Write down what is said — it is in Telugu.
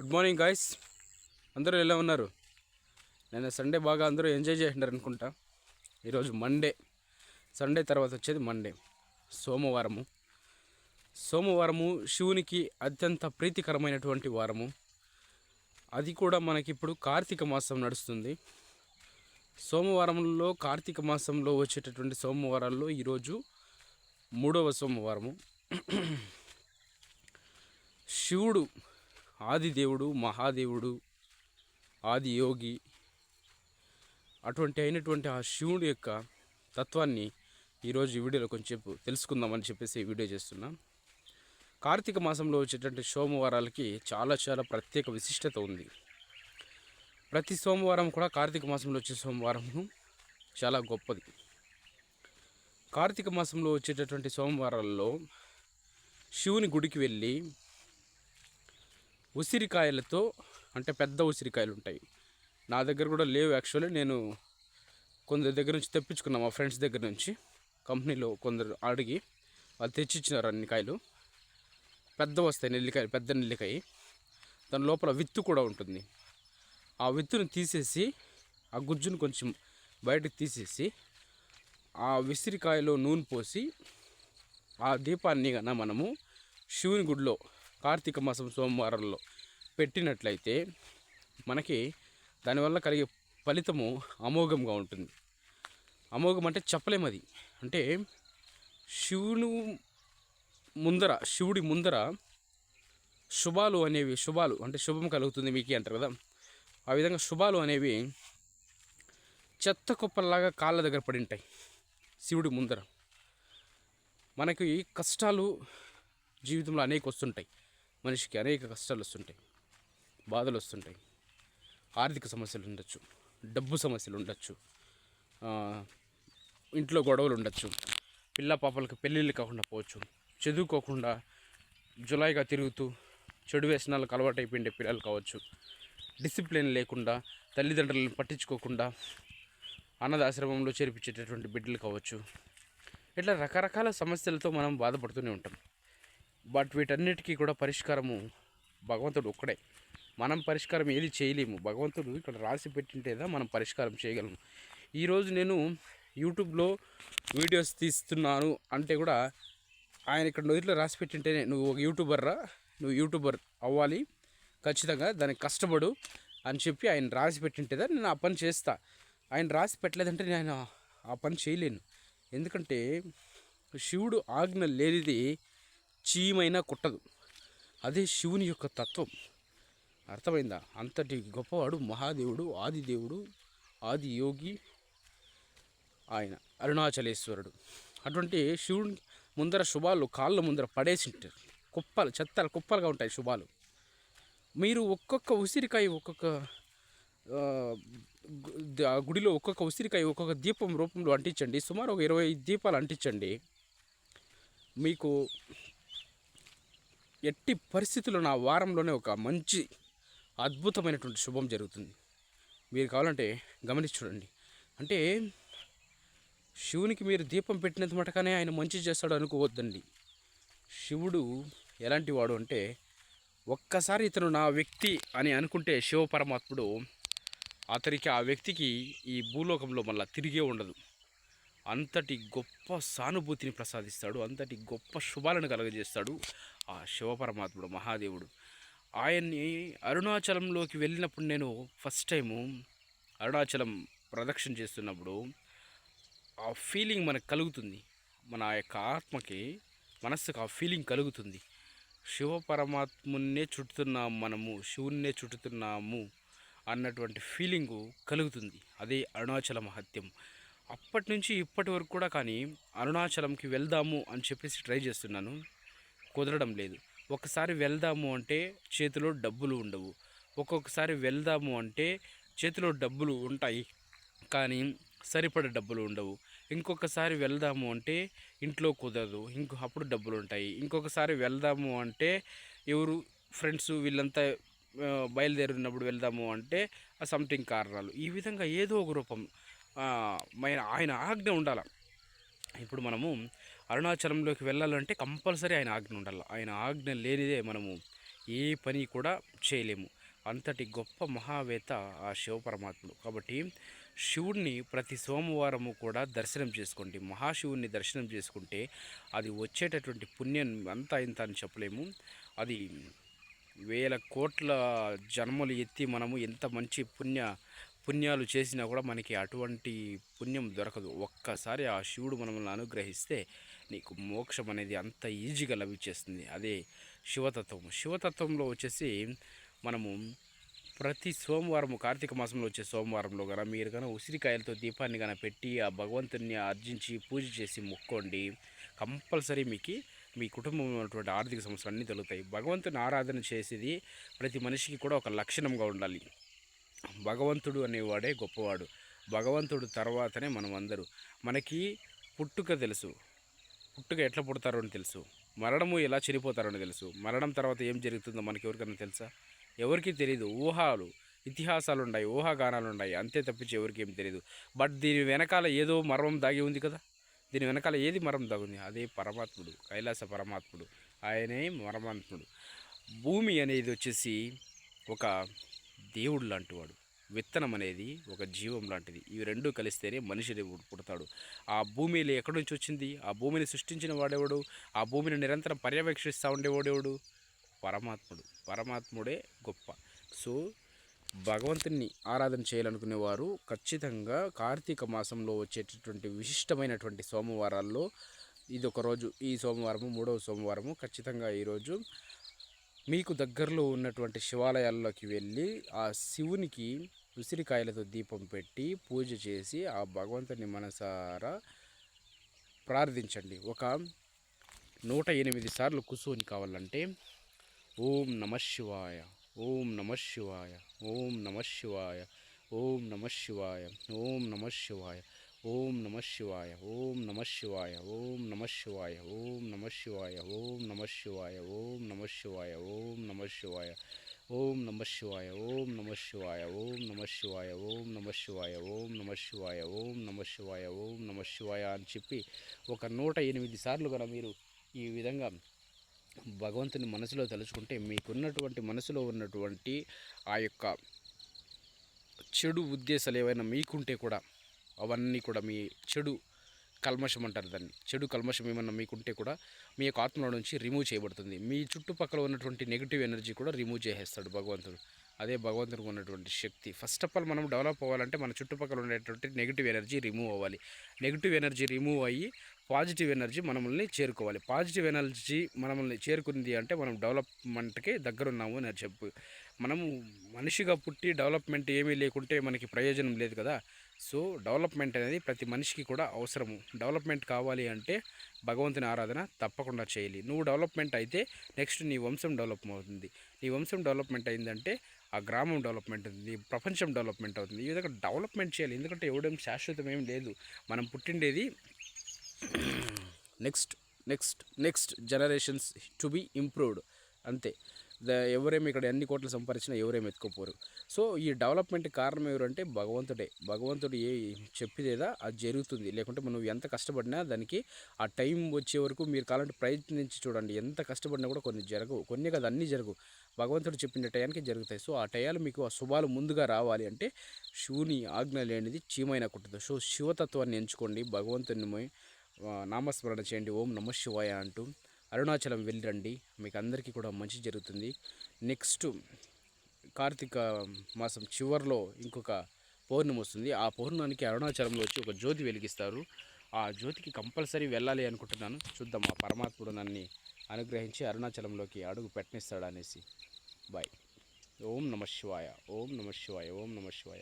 Good morning guys. అందరూ ఎలా ఉన్నారు? నేను సండే బాగా అందరూ ఎంజాయ్ చేసినారు అనుకుంటా. ఈరోజు మండే. సండే తర్వాత వచ్చేది మండే. సోమవారము. సోమవారము శివునికి అత్యంత ప్రీతికరమైనటువంటి వారము. అది కూడా మనకి ఇప్పుడు కార్తీక మాసం నడుస్తుంది. సోమవారంలో కార్తీక మాసంలో వచ్చేటటువంటి సోమవారాల్లో ఈరోజు మూడవ సోమవారము. శివుడు ఆదిదేవుడు మహాదేవుడు ఆది యోగి అటువంటి అయినటువంటి ఆ శివుడి యొక్క తత్వాన్ని ఈరోజు ఈ వీడియోలో కొంచెం తెలుసుకుందామని చెప్పేసి ఈ వీడియో చేస్తున్నాం. కార్తీక మాసంలో వచ్చేటువంటి సోమవారాలకి చాలా చాలా ప్రత్యేక విశిష్టత ఉంది. ప్రతి సోమవారం కూడా కార్తీక మాసంలో వచ్చే సోమవారం చాలా గొప్పది. కార్తీక మాసంలో వచ్చేటటువంటి సోమవారాల్లో శివుని గుడికి వెళ్ళి ఉసిరికాయలతో అంటే పెద్ద ఉసిరికాయలు ఉంటాయి నా దగ్గర కూడా లేవు యాక్చువల్లీ. నేను కొందరి దగ్గర నుంచి తెప్పించుకున్నా మా ఫ్రెండ్స్ దగ్గర నుంచి. కంపెనీలో కొందరు అడిగి వాళ్ళు తెచ్చిచ్చినారు అన్ని కాయలు. పెద్ద వస్తాయి నెల్లికాయలు పెద్ద నెల్లికాయ. దాని లోపల విత్తు కూడా ఉంటుంది. ఆ విత్తును తీసేసి ఆ గుజ్జును కొంచెం బయటకు తీసేసి ఆ విసిరికాయలో నూనె పోసి ఆ దీపాన్ని కన్నా మనము శివుని గుడిలో కార్తీక మాసం సోమవారంలో పెట్టినట్లయితే మనకి దానివల్ల కలిగే ఫలితము అమోఘంగా ఉంటుంది. అమోఘం అంటే చెప్పలేము అది. అంటే శివును ముందర శివుడి ముందర శుభాలు అనేవి శుభాలు అంటే శుభం కలుగుతుంది మీకు అంటారు కదా. ఆ విధంగా శుభాలు అనేవి చెత్త కుప్పల్లాగా కాళ్ళ దగ్గర పడి ఉంటాయి శివుడి ముందర. మనకి కష్టాలు జీవితంలో అనేక వస్తుంటాయి. మనిషికి అనేక కష్టాలు వస్తుంటాయి. బాధలు వస్తుంటాయి. ఆర్థిక సమస్యలు ఉండొచ్చు. డబ్బు సమస్యలు ఉండొచ్చు. ఇంట్లో గొడవలు ఉండొచ్చు. పిల్ల పాపలకు పెళ్ళిళ్ళు కాకుండా పోవచ్చు. చదువుకోకుండా జులాయిగా తిరుగుతూ చెడు వ్యసనాలకు అలవాటు అయిపోయిండే పిల్లలు కావచ్చు. డిసిప్లిన్ లేకుండా తల్లిదండ్రులను పట్టించుకోకుండా అన్నదాశ్రమంలో చేర్పించేటటువంటి బిడ్డలు కావచ్చు. ఇట్లా రకరకాల సమస్యలతో మనం బాధపడుతూనే ఉంటాం. బట్ వీటన్నిటికీ కూడా పరిష్కారము భగవంతుడు ఒక్కడే. మనం పరిష్కారం ఏది చేయలేము. భగవంతుడు ఇక్కడ రాసి పెట్టింటేదా మనం పరిష్కారం చేయగలము. ఈరోజు నేను యూట్యూబ్లో వీడియోస్ తీస్తున్నాను అంటే కూడా ఆయన ఇక్కడ నోటిలో రాసి పెట్టింటేనే నువ్వు ఒక యూట్యూబర్ రా నువ్వు యూట్యూబర్ అవ్వాలి ఖచ్చితంగా దానికి కష్టపడు అని చెప్పి ఆయన రాసి పెట్టింటేదా నేను ఆ పని చేస్తా. ఆయన రాసి పెట్టలేదంటే నేను ఆ పని చేయలేను. ఎందుకంటే శివుడు ఆజ్ఞ లేనిది చీమైనా కుట్టదు. అదే శివుని యొక్క తత్వం. అర్థమైందా? అంతటి గొప్పవాడు మహాదేవుడు ఆదిదేవుడు ఆది యోగి ఆయన అరుణాచలేశ్వరుడు. అటువంటి శివుని ముందర శుభాలు కాళ్ళ ముందర పడేసి ఉంటారు. కుప్పలు చెత్తలు కుప్పలుగా ఉంటాయి శుభాలు. మీరు ఒక్కొక్క ఉసిరికాయ ఒక్కొక్క గుడిలో ఒక్కొక్క ఉసిరికాయ ఒక్కొక్క దీపం రూపంలో అంటించండి. సుమారు ఒక ఇరవై దీపాలు అంటించండి. మీకు ఎట్టి పరిస్థితుల్లో నా వారంలోనే ఒక మంచి అద్భుతమైనటువంటి శుభం జరుగుతుంది. మీరు కావాలంటే గమనించి చూడండి. అంటే శివునికి మీరు దీపం పెట్టినంత మటుకనే ఆయన మంచి చేస్తాడు అనుకోవద్దండి. శివుడు ఎలాంటి వాడు అంటే ఒక్కసారి ఇతను నా వ్యక్తి అని అనుకుంటే శివ పరమాత్ముడు అతనికి ఆ వ్యక్తికి ఈ భూలోకంలో మళ్ళీ తిరిగే ఉండదు. అంతటి గొప్ప సానుభూతిని ప్రసాదిస్తాడు అంతటి గొప్ప శుభాలను కలుగజేస్తాడు ఆ శివపరమాత్ముడు మహాదేవుడు. ఆయన్ని అరుణాచలంలోకి వెళ్ళినప్పుడు నేను ఫస్ట్ టైము అరుణాచలం ప్రదక్షిణ చేస్తున్నప్పుడు ఆ ఫీలింగ్ మనకు కలుగుతుంది. మన యొక్క ఆత్మకి మనస్సుకు ఆ ఫీలింగ్ కలుగుతుంది. శివ పరమాత్మున్నే మనము శివున్నే చుట్టుతున్నాము అన్నటువంటి ఫీలింగు కలుగుతుంది. అదే అరుణాచల మహత్యం. అప్పటి నుంచి ఇప్పటి వరకు కూడా కానీ అరుణాచలంకి వెళ్దాము అని చెప్పేసి ట్రై చేస్తున్నాను. కుదరడం లేదు. ఒకసారి వెళ్దాము అంటే చేతిలో డబ్బులు ఉండవు. ఒక్కొక్కసారి వెళ్దాము అంటే చేతిలో డబ్బులు ఉంటాయి కానీ సరిపడ డబ్బులు ఉండవు. ఇంకొకసారి వెళ్దాము అంటే ఇంట్లో కుదరదు. ఇంకో అప్పుడు డబ్బులు ఉంటాయి. ఇంకొకసారి వెళ్దాము అంటే ఎవరు ఫ్రెండ్స్ వీళ్ళంతా బయలుదేరినప్పుడు వెళ్దాము అంటే సంథింగ్ కారణాలు. ఈ విధంగా ఏదో ఒక రూపం ఆయన ఆజ్ఞ ఉండాలి. ఇప్పుడు మనము అరుణాచలంలోకి వెళ్ళాలంటే కంపల్సరీ ఆయన ఆజ్ఞ ఉండాలి. ఆయన ఆజ్ఞ లేనిదే మనము ఏ పని కూడా చేయలేము. అంతటి గొప్ప మహావేత్త ఆ శివ పరమాత్ముడు కాబట్టి శివుడిని ప్రతి సోమవారము కూడా దర్శనం చేసుకోండి. మహాశివుడిని దర్శనం చేసుకుంటే అది వచ్చేటటువంటి పుణ్యం అంతా ఇంత అని చెప్పలేము. అది వేల కోట్ల జన్మలు ఎత్తి మనము ఎంత మంచి పుణ్య పుణ్యాలు చేసినా కూడా మనకి అటువంటి పుణ్యం దొరకదు. ఒక్కసారి ఆ శివుడు మనల్ని అనుగ్రహిస్తే నీకు మోక్షం అనేది అంత ఈజీగా లభించేస్తుంది. అదే శివతత్వం. శివతత్వంలో వచ్చేసి మనము ప్రతి సోమవారం కార్తీక మాసంలో వచ్చే సోమవారంలో కనుక మీరు కనుక ఉసిరికాయలతో దీపాన్ని కనుక పెట్టి ఆ భగవంతుని అర్జించి పూజ చేసి మొక్కోండి. కంపల్సరీ మీకు మీ కుటుంబంలో ఉన్నటువంటి ఆర్థిక సమస్యలు అన్నీ తొలుగుతాయి. భగవంతుని ఆరాధన చేసేది ప్రతి మనిషికి కూడా ఒక లక్షణంగా ఉండాలి. భగవంతుడు అనేవాడే గొప్పవాడు. భగవంతుడు తర్వాతనే మనం అందరూ మనకి పుట్టుక తెలుసు. పుట్టుక ఎట్లా పుడతారో అని తెలుసు. మరణము ఎలా చనిపోతారో అని తెలుసు. మరణం తర్వాత ఏం జరుగుతుందో మనకి ఎవరికైనా తెలుసా? ఎవరికి తెలియదు ఊహాలు ఇతిహాసాలు ఉన్నాయి ఊహాగానాలు ఉన్నాయి. అంతే తప్పించి ఎవరికి ఏం తెలియదు బట్ దీని వెనకాల ఏదో మర్మం దాగి ఉంది కదా? దీని వెనకాల ఏది మరం దాగుంది అదే పరమాత్ముడు కైలాస పరమాత్ముడు. ఆయనే పరమాత్ముడు భూమి అనేది వచ్చేసి ఒక దేవుడు లాంటివాడు. విత్తనం అనేది ఒక జీవం లాంటిది. ఇవి రెండు కలిస్తేనే మనిషి పుడతాడు. ఆ భూమిలో ఎక్కడి నుంచి వచ్చింది? ఆ భూమిని సృష్టించిన వాడేవాడు? ఆ భూమిని నిరంతరం పర్యవేక్షిస్తూ ఉండేవాడేవాడు పరమాత్ముడు. పరమాత్ముడే గొప్ప. సో భగవంతుని ఆరాధన చేయాలనుకునేవారు ఖచ్చితంగా కార్తీక మాసంలో వచ్చేటటువంటి విశిష్టమైనటువంటి సోమవారాల్లో ఇది ఒక రోజు. ఈ సోమవారము మూడవ సోమవారము ఖచ్చితంగా ఈరోజు మీకు దగ్గరలో ఉన్నటువంటి శివాలయాల్లోకి వెళ్ళి ఆ శివునికి ఉసిరికాయలతో దీపం పెట్టి పూజ చేసి ఆ భగవంతుని మనసారా ప్రార్థించండి. ఒక నూట ఎనిమిది సార్లు కూర్చొని కావాలంటే ఓం నమ శివాయ ఓం నమ శివాయ ఓం నమ శివాయ ఓం నమ శివాయ ఓం నమ శివాయ. ఓం నమ శివాయ ఓం నమ శివాయ ఓం నమ శివాయ ఓం నమ శివాయ ఓం నమ శివాయ ఓం నమ శివాయ ఓం నమ శివాయ ఓం నమ శివాయ ఓం నమ శివాయ ఓం నమ శివాయ ఓం నమ శివాయ ఓం నమ శివాయ ఓం నమ శివాయ ఓం నమ శివాయ అని చెప్పి ఒక నూట ఎనిమిది సార్లు కూడా మీరు ఈ విధంగా భగవంతుని మనసులో తలుచుకుంటే మీకున్నటువంటి మనసులో ఉన్నటువంటి ఆ యొక్క చెడు ఉద్దేశాలు ఏవైనా మీకుంటే కూడా అవన్నీ కూడా మీ చెడు కల్మషం అంటారు దాన్ని. చెడు కల్మషం ఏమన్నా మీకుంటే కూడా మీ యొక్క ఆత్మలో నుంచి రిమూవ్ చేయబడుతుంది. మీ చుట్టుపక్కల ఉన్నటువంటి నెగిటివ్ ఎనర్జీ కూడా రిమూవ్ చేసేస్తాడు భగవంతుడు. అదే భగవంతుడికి ఉన్నటువంటి శక్తి. ఫస్ట్ ఆఫ్ ఆల్ మనం డెవలప్ అవ్వాలంటే మన చుట్టుపక్కల ఉండేటువంటి నెగిటివ్ ఎనర్జీ రిమూవ్ అవ్వాలి. నెగిటివ్ ఎనర్జీ రిమూవ్ అయ్యి పాజిటివ్ ఎనర్జీ మనల్ని చేరుకోవాలి. పాజిటివ్ ఎనర్జీ మనల్ని చేరుకుంది అంటే మనం డెవలప్మెంట్కి దగ్గరున్నాము అని చెప్పు. మనము మనిషిగా పుట్టి డెవలప్మెంట్ ఏమీ లేకుంటే మనకి ప్రయోజనం లేదు కదా. సో డెవలప్మెంట్ అనేది ప్రతి మనిషికి కూడా అవసరము. డెవలప్మెంట్ కావాలి అంటే భగవంతుని ఆరాధన తప్పకుండా చేయాలి. నువ్వు డెవలప్మెంట్ అయితే నెక్స్ట్ నీ వంశం డెవలప్ అవుతుంది. నీ వంశం డెవలప్మెంట్ అయిందంటే ఆ గ్రామం డెవలప్మెంట్ అవుతుంది ప్రపంచం డెవలప్మెంట్ అవుతుంది. ఈ విధంగా డెవలప్మెంట్ చేయాలి. ఎందుకంటే ఎవడేం శాశ్వతం ఏం లేదు. మనం పుట్టిండేది next next next generations to be improved. అంతే. ఎవరేమి ఇక్కడ ఎన్ని కోట్లు సంపాదించినా ఎవరేమి ఎత్తుకోపోరు. సో ఈ డెవలప్మెంట్ కారణం ఎవరంటే భగవంతుడే. భగవంతుడు ఏ చెప్పిదేదా అది జరుగుతుంది. లేకుంటే మనం ఎంత కష్టపడినా దానికి ఆ టైం వచ్చే వరకు మీరు కావాలంటే ప్రయత్నించి చూడండి. ఎంత కష్టపడినా కూడా కొన్ని జరగవు. కొన్ని కదా అన్నీ జరగవు. భగవంతుడు చెప్పిన టయానికి జరుగుతాయి. సో ఆ టయాలు మీకు ఆ శుభాలు ముందుగా రావాలి అంటే శివుని ఆజ్ఞ లేనిది చీమైన కుట్టదు. సో శివతత్వాన్ని ఎంచుకోండి. భగవంతుని నామస్మరణ చేయండి. ఓం నమ శివాయ అంటూ అరుణాచలం వెళ్ళిరండి. మీకు అందరికీ కూడా మంచి జరుగుతుంది. నెక్స్ట్ కార్తీక మాసం చివరిలో ఇంకొక పౌర్ణమి వస్తుంది. ఆ పౌర్ణానికి అరుణాచలంలో వచ్చి ఒక జ్యోతి వెలిగిస్తారు. ఆ జ్యోతికి కంపల్సరీ వెళ్ళాలి అనుకుంటున్నాను. చూద్దాం ఆ పరమాత్ముడు నన్ను అనుగ్రహించి అరుణాచలంలోకి అడుగు పెట్టనిస్తాడు అనేసి బాయ్. ఓం నమ శివాయ. ఓం నమ శివాయ. ఓం నమ శివాయ.